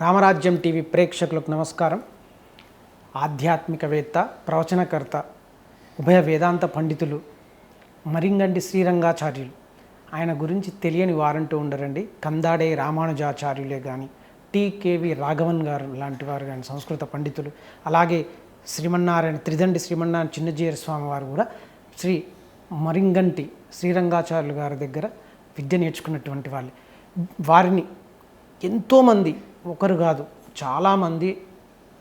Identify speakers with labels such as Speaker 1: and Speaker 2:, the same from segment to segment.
Speaker 1: రామరాజ్యం TV ప్రేక్షకులకు నమస్కారం. ఆధ్యాత్మికవేత్త ప్రవచనకర్త ఉభయ వేదాంత పండితులు మరింగంటి శ్రీరంగాచార్యులు. ఆయన గురించి తెలియని వారంటూ ఉండరండి. కందాడే రామానుజాచార్యులే కానీ టీకేవి రాఘవన్ గారు లాంటి వారు కానీ సంస్కృత పండితులు. అలాగే శ్రీమన్నారాయణ త్రిదండి శ్రీమన్నారాయణ చిన్నజీయర స్వామి వారు కూడా శ్రీ మరింగంటి శ్రీరంగాచార్యులు గారి దగ్గర విద్య నేర్చుకున్నటువంటి వాళ్ళు. వారిని ఎంతోమంది ఒకరు కాదు చాలామంది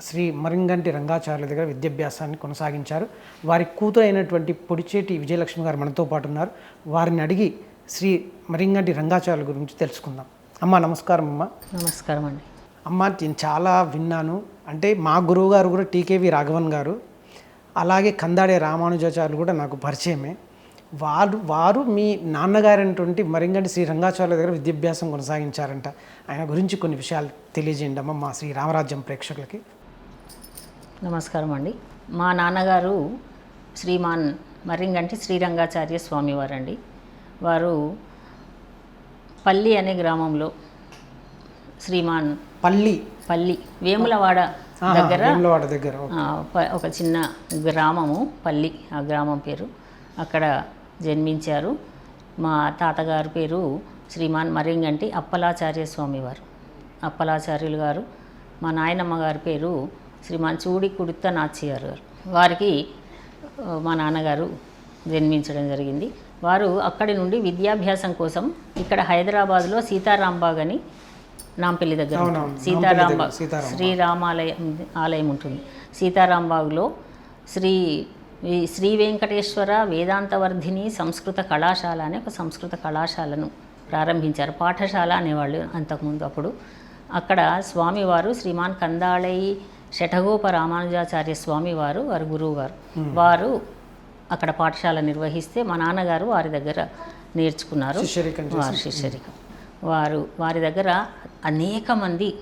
Speaker 1: శ్రీ మరింగంటి రంగాచార్యుల దగ్గర విద్యాభ్యాసాన్ని కొనసాగించారు. వారి కూతురు అయినటువంటి పొడిచేటి విజయలక్ష్మి గారు మనతో పాటు ఉన్నారు. వారిని అడిగి శ్రీ మరింగంటి రంగాచార్యుల గురించి తెలుసుకుందాం. అమ్మ నమస్కారం అమ్మ.
Speaker 2: నమస్కారం అండి.
Speaker 1: అమ్మ నేను చాలా విన్నాను. అంటే మా గురువు గారు కూడా టీకేవి రాఘవన్ గారు. అలాగే కందాడే రామానుజాచార్యులు కూడా నాకు పరిచయమే. వారు వారు మీ నాన్నగారైనటువంటి మరింగంటి శ్రీ రంగాచార్యుల దగ్గర విద్యాభ్యాసం కొనసాగించారంట. ఆయన గురించి కొన్ని విషయాలు తెలియజేయండి అమ్మ మా శ్రీ రామరాజ్యం ప్రేక్షకులకి.
Speaker 2: నమస్కారం అండి. మా నాన్నగారు శ్రీమాన్ మర్రింగంటి శ్రీరంగాచార్య స్వామివారండి. వారు పల్లి అనే గ్రామంలో శ్రీమాన్
Speaker 1: పల్లి.
Speaker 2: పల్లి వేములవాడ దగ్గర
Speaker 1: దగ్గర
Speaker 2: ఒక చిన్న గ్రామము పల్లి ఆ గ్రామం పేరు. అక్కడ జన్మించారు. మా తాతగారి పేరు శ్రీమాన్ మరింగంటి అప్పలాచార్య స్వామివారు. అప్పలాచార్యులు గారు. మా నాయనమ్మ గారి పేరు శ్రీమాన్ చూడి కుడిత నాచ్యారు గారు. వారికి మా నాన్నగారు జన్మించడం జరిగింది. వారు అక్కడి నుండి విద్యాభ్యాసం కోసం ఇక్కడ హైదరాబాద్లో సీతారాంబాగ్ అని నాంపల్లి దగ్గర సీతారాంబాగ్. శ్రీరామాలయం ఆలయం ఉంటుంది. సీతారాంబాగ్లో శ్రీ ఈ శ్రీ వెంకటేశ్వర వేదాంతవర్ధిని సంస్కృత కళాశాల అనే ఒక సంస్కృత కళాశాలను ప్రారంభించారు. పాఠశాల అనేవాళ్ళు అంతకుముందు అప్పుడు. అక్కడ స్వామివారు శ్రీమాన్ కందాళై శఠగోప రామానుజాచార్య స్వామివారు వారు గురువు గారు వారు అక్కడ పాఠశాల నిర్వహిస్తే మా నాన్నగారు వారి దగ్గర నేర్చుకున్నారు. వారు శిష్యరికం. వారు వారి దగ్గర అనేక మంది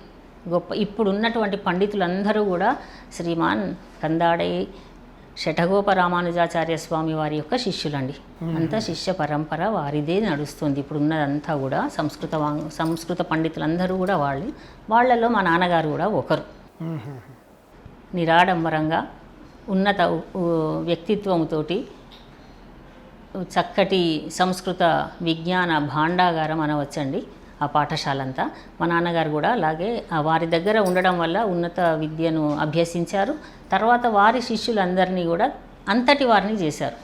Speaker 2: గొప్ప ఇప్పుడు ఉన్నటువంటి పండితులందరూ కూడా శ్రీమాన్ కందాడై శఠగోప రామానుజాచార్య స్వామి వారి యొక్క శిష్యులండి. అంతా శిష్య పరంపర వారిదే నడుస్తుంది. ఇప్పుడు ఉన్నదంతా కూడా సంస్కృత వాంగ్ సంస్కృత పండితులందరూ కూడా వాళ్ళు. వాళ్ళలో మా నాన్నగారు కూడా ఒకరు. నిరాడంబరంగా ఉన్నత వ్యక్తిత్వంతోటి చక్కటి సంస్కృత విజ్ఞాన భాండాగారం అనవచ్చండి. ఆ పాఠశాల అంతా మా నాన్నగారు కూడా అలాగే వారి దగ్గర ఉండడం వల్ల ఉన్నత విద్యను అభ్యసించారు. తర్వాత వారి శిష్యులందరినీ కూడా అంతటి వారిని చేశారు.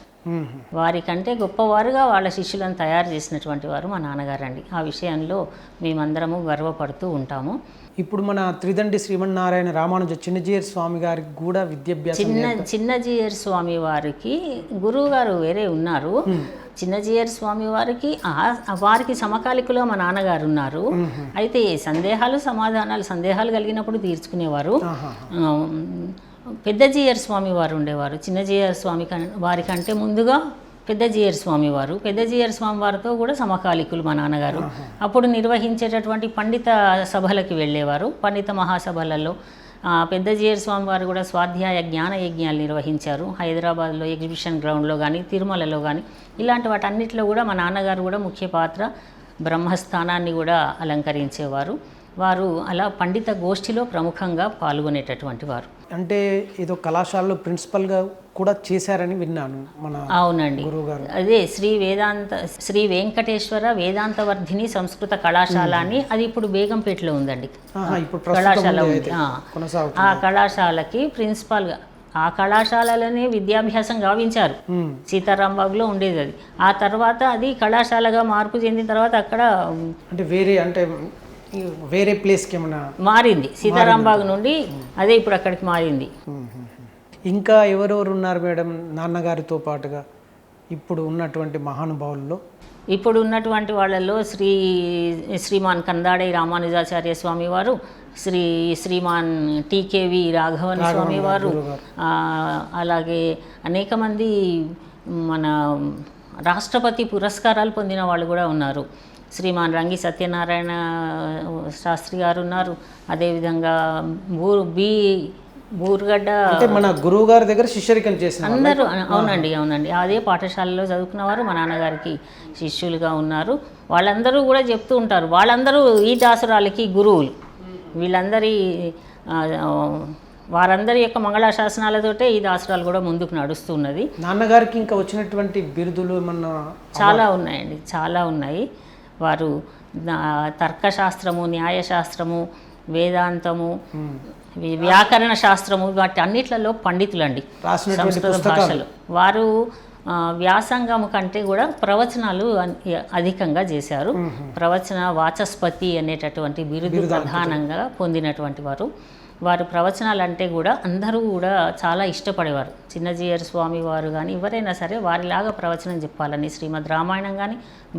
Speaker 2: వారికంటే గొప్పవారుగా వాళ్ళ శిష్యులను తయారు చేసినటువంటి వారు మా నాన్నగారండి. ఆ విషయంలో మేమందరము గర్వపడుతూ ఉంటాము.
Speaker 1: ఇప్పుడు మన త్రిదండి శ్రీమన్నారాయణ రామానుజ చిన్నజీయర్ స్వామి గారికి కూడా విద్యాభ్యాసం
Speaker 2: చిన్న చిన్నజీయర్ స్వామి వారికి గురువు గారు వేరే ఉన్నారు. చిన్నజీయర్ స్వామి వారికి వారికి సమకాలికులో మా నాన్నగారు ఉన్నారు. అయితే సందేహాలు సమాధానాలు సందేహాలు కలిగినప్పుడు తీర్చుకునేవారు. పెద్ద జీయర్ స్వామి వారు ఉండేవారు. చిన్న జీయర్ స్వామి వారికంటే ముందుగా పెద్ద జీయర్ స్వామి వారు పెద్ద జీయర్ స్వామి వారితో కూడా సమకాలికులు మా నాన్నగారు. అప్పుడు నిర్వహించేటటువంటి పండిత సభలకి వెళ్ళేవారు. పండిత మహాసభలలో ఆ, పెద్ద జీయర్ స్వామి వారు కూడా స్వాధ్యాయ జ్ఞాన యజ్ఞాలు నిర్వహించారు. హైదరాబాద్లో ఎగ్జిబిషన్ గ్రౌండ్లో కానీ తిరుమలలో కానీ ఇలాంటి వాటన్నిటిలో కూడా మా నాన్నగారు కూడా ముఖ్య పాత్ర బ్రహ్మస్థానాన్ని కూడా అలంకరించేవారు. వారు అలా పండిత గోష్ఠిలో ప్రముఖంగా పాల్గొనేటటువంటి వారు.
Speaker 1: అంటే ఏదో కళాశాలలో ప్రిన్సిపల్గా కూడా చేశారని విన్నాను మన
Speaker 2: అవునండి.
Speaker 1: గురువు గారు
Speaker 2: అదే శ్రీ వేదాంత శ్రీ వెంకటేశ్వర వేదాంతవర్ధిని సంస్కృత కళాశాల అని అది ఇప్పుడు బేగంపేటలో ఉందండి. కళాశాల
Speaker 1: ఉంది.
Speaker 2: ఆ. కళాశాలకి ప్రిన్సిపాల్గా ఆ కళాశాలలోనే విద్యాభ్యాసం గావించారు.
Speaker 1: మ్మ్.
Speaker 2: సీతారాంబాగ్లో ఉండేది అది. ఆ తర్వాత అది కళాశాలగా మార్పు చెందిన తర్వాత అక్కడ
Speaker 1: అంటే వేరే అంటే వేరే ప్లేస్కి ఏమన్నా
Speaker 2: మారింది? సీతారాంబాగ్ నుండి అదే ఇప్పుడు అక్కడికి మారింది.
Speaker 1: ఇంకా ఎవరెవరు ఉన్నారు మేడం నాన్నగారితో పాటుగా ఇప్పుడు ఉన్నటువంటి మహానుభావుల్లో?
Speaker 2: ఇప్పుడు ఉన్నటువంటి వాళ్ళలో శ్రీ శ్రీమాన్ కందాడై రామానుజాచార్య స్వామి వారు శ్రీ శ్రీమాన్ టీకేవి రాఘవన్ స్వామి వారు అలాగే అనేక మంది మన రాష్ట్రపతి పురస్కారాలు పొందిన వాళ్ళు కూడా ఉన్నారు. శ్రీమాన్ రంగి సత్యనారాయణ శాస్త్రి గారు ఉన్నారు. అదేవిధంగా బూ బి బూర్గడ్డ
Speaker 1: అంటే మన గురువు గారి దగ్గర శిష్యరికం చేసిన.
Speaker 2: అందరూ అవునండి అవునండి. అదే పాఠశాలలో చదువుకున్నవారు మా నాన్నగారికి శిష్యులుగా ఉన్నారు. వాళ్ళందరూ కూడా చెప్తూ ఉంటారు. వాళ్ళందరూ ఈ దాసురాలకి గురువులు. వీళ్ళందరి వారందరి యొక్క మంగళాశాసనాలతోటే ఈ దాసరాలు కూడా ముందుకు నడుస్తున్నది.
Speaker 1: నాన్నగారికి ఇంకా వచ్చినటువంటి బిరుదులు ఏమన్నా
Speaker 2: చాలా ఉన్నాయండి. చాలా ఉన్నాయి. వారు తర్కశాస్త్రము న్యాయశాస్త్రము వేదాంతము వ్యాకరణ శాస్త్రము వాటి అన్నిట్లలో పండితులండి. సంస్కృత భాషలు. వారు వ్యాసంగము కంటే కూడా ప్రవచనాలు అధికంగా చేశారు. ప్రవచన వాచస్పతి అనేటటువంటి బిరుదు ప్రధానంగా పొందినటువంటి వారు. వారు ప్రవచనాలు అంటే కూడా అందరూ కూడా చాలా ఇష్టపడేవారు. చిన్నజీయర్ స్వామి వారు కానీ ఎవరైనా సరే వారిలాగా ప్రవచనం చెప్పాలని శ్రీమద్ రామాయణం కానీ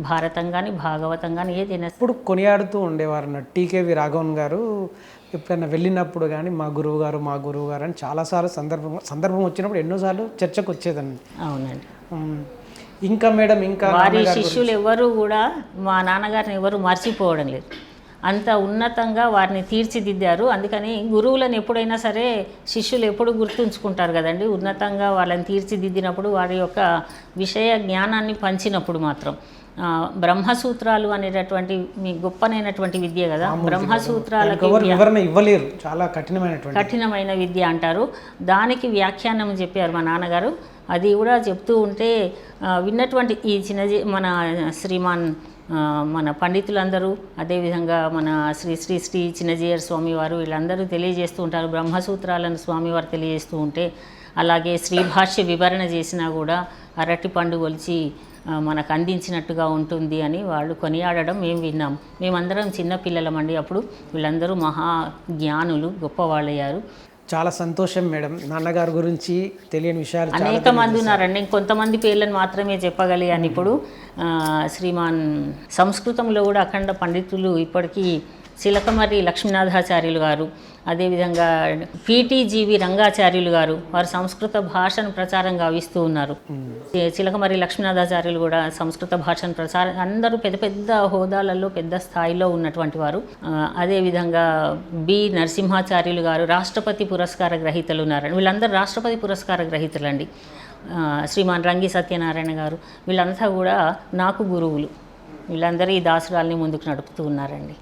Speaker 2: భారతం కానీ భాగవతం కానీ ఏదైనా
Speaker 1: ఎప్పుడు కొనియాడుతూ ఉండేవారు అన్నట్టు టీకేవి రాఘవన్ గారు ఎప్పుడైనా వెళ్ళినప్పుడు కానీ మా గురువు గారు మా గురువు గారు అని చాలాసార్లు సందర్భం సందర్భం వచ్చినప్పుడు ఎన్నోసార్లు చర్చకు వచ్చేదండి
Speaker 2: అవునండి.
Speaker 1: ఇంకా మేడం ఇంకా
Speaker 2: వారి శిష్యులు ఎవరు కూడా మా నాన్నగారిని ఎవరు మర్చిపోవడం లేదు. అంత ఉన్నతంగా వారిని తీర్చిదిద్దారు. అందుకని గురువులను ఎప్పుడైనా సరే శిష్యులు ఎప్పుడు గుర్తుంచుకుంటారు కదండి. ఉన్నతంగా వాళ్ళని తీర్చిదిద్దినప్పుడు వారి యొక్క విషయ జ్ఞానాన్ని పంచినప్పుడు మాత్రం. బ్రహ్మసూత్రాలు అనేటటువంటి మీ గొప్పనైనటువంటి విద్య కదా. బ్రహ్మసూత్రాలకి
Speaker 1: వివరణ ఇవ్వలేరు. చాలా కఠినమైనటువంటి
Speaker 2: కఠినమైన విద్య అంటారు. దానికి వ్యాఖ్యానం చెప్పారు మా నాన్నగారు. అది కూడా చెప్తూ ఉంటే విన్నటువంటి ఈ చిన్నజీ మన శ్రీమాన్ మన పండితులందరూ అదేవిధంగా మన శ్రీ శ్రీ శ్రీ చిన్నజీయర్ స్వామివారు వీళ్ళందరూ తెలియజేస్తూ ఉంటారు. బ్రహ్మసూత్రాలను స్వామివారు తెలియజేస్తూ ఉంటే అలాగే శ్రీభాష్య వివరణ చేసినా కూడా అరటి పండు ఒలిచి మనకు అందించినట్టుగా ఉంటుంది అని వాళ్ళు కొనియాడడం మేము విన్నాం. మేమందరం చిన్నపిల్లలమండి అప్పుడు. వీళ్ళందరూ మహా జ్ఞానులు గొప్పవాళ్ళయ్యారు.
Speaker 1: చాలా సంతోషం మేడం. నాన్నగారి గురించి తెలియని విషయాలు
Speaker 2: అనేక మంది ఉన్నారండి. ఇంకొంతమంది పేర్లను మాత్రమే చెప్పగలిగాను. ఇప్పుడు శ్రీమాన్ సంస్కృతంలో కూడా అఖండ పండితులు ఇప్పటికీ చిలకమర్రి లక్ష్మీనాథాచార్యులు గారు అదేవిధంగా పీటీజీవి రంగాచార్యులు గారు వారు సంస్కృత భాషను ప్రచారం గావిస్తూ ఉన్నారు. చిలకమర్రి లక్ష్మీనాథాచార్యులు కూడా సంస్కృత భాషను ప్రచారం అందరూ పెద్ద పెద్ద హోదాలలో పెద్ద స్థాయిలో ఉన్నటువంటి వారు. అదేవిధంగా బి నరసింహాచార్యులు గారు రాష్ట్రపతి పురస్కార గ్రహీతలు ఉన్నారు. వీళ్ళందరూ రాష్ట్రపతి పురస్కార గ్రహీతలండి. శ్రీమాన్ రంగి సత్యనారాయణ గారు వీళ్ళంతా కూడా నాకు గురువులు. వీళ్ళందరూ ఈ దాసురాల్ని ముందుకు నడుపుతూ ఉన్నారండి.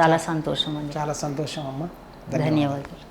Speaker 2: చాలా సంతోషం అండి.
Speaker 1: చాలా సంతోషం అమ్మ.
Speaker 2: ధన్యవాదాలు.